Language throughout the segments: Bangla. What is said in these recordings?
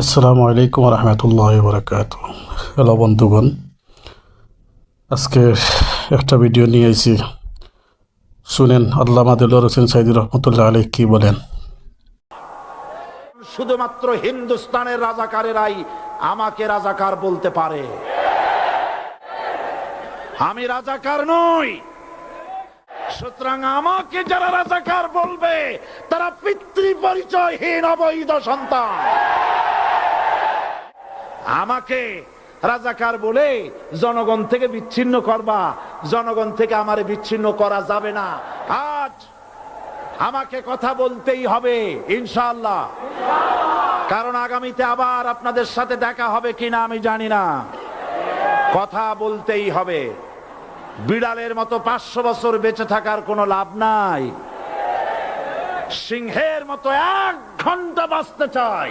আসসালামু আলাইকুম রহমতুল্লাহ বরকাত হ্যালো বন্ধুগণ, আজকে একটা ভিডিও নিয়ে আইছি। শুনেন, আল্লাহ দিল হোসেন সাইদি রহমতুল্লাহ আলী কি বলেন? শুধুমাত্র হিন্দুস্তানের রাজাকারেরাই আমাকে রাজাকার বলতে পারে। আমি রাজাকার নই। সুতরাং আমাকে যারা রাজাকার বলবে, তারা পিতৃ পরিচয়হীন অবৈধ সন্তান। আমাকে রাজাকার বলে জনগণ থেকে বিচ্ছিন্ন করবা। জনগণ থেকে আমারে বিচ্ছিন্ন করা যাবে না। আজ আমাকে কথা বলতেই হবে ইনশাল্লাহ কারণ আগামীতে আবার আপনাদের সাথে দেখা হবে কিনা আমি জানি না। কথা বলতেই হবে। বিড়ালের মতো পাঁচশো বছর বেঁচে থাকার কোনো লাভ নাই। সিংহের মতো এক ঘণ্টা বাঁচতে চাই।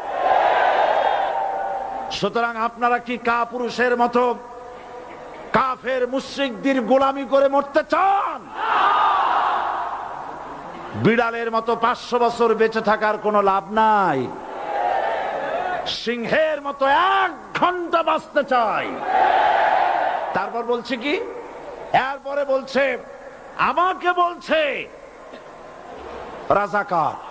সুতরাং আপনারা কি কা পুরুষের মতো কাফের মুশ্রিকদের গোলামি করে মরতে চান? বিড়ালের মতো পাঁচশো বছর বেঁচে থাকার কোনো লাভ নাই। সিংহের মতো এক ঘণ্টা বাঁচতে চাই। তারপর বলছে কি? এরপরে বলছে, আমাকে বলছে, রাজাকার।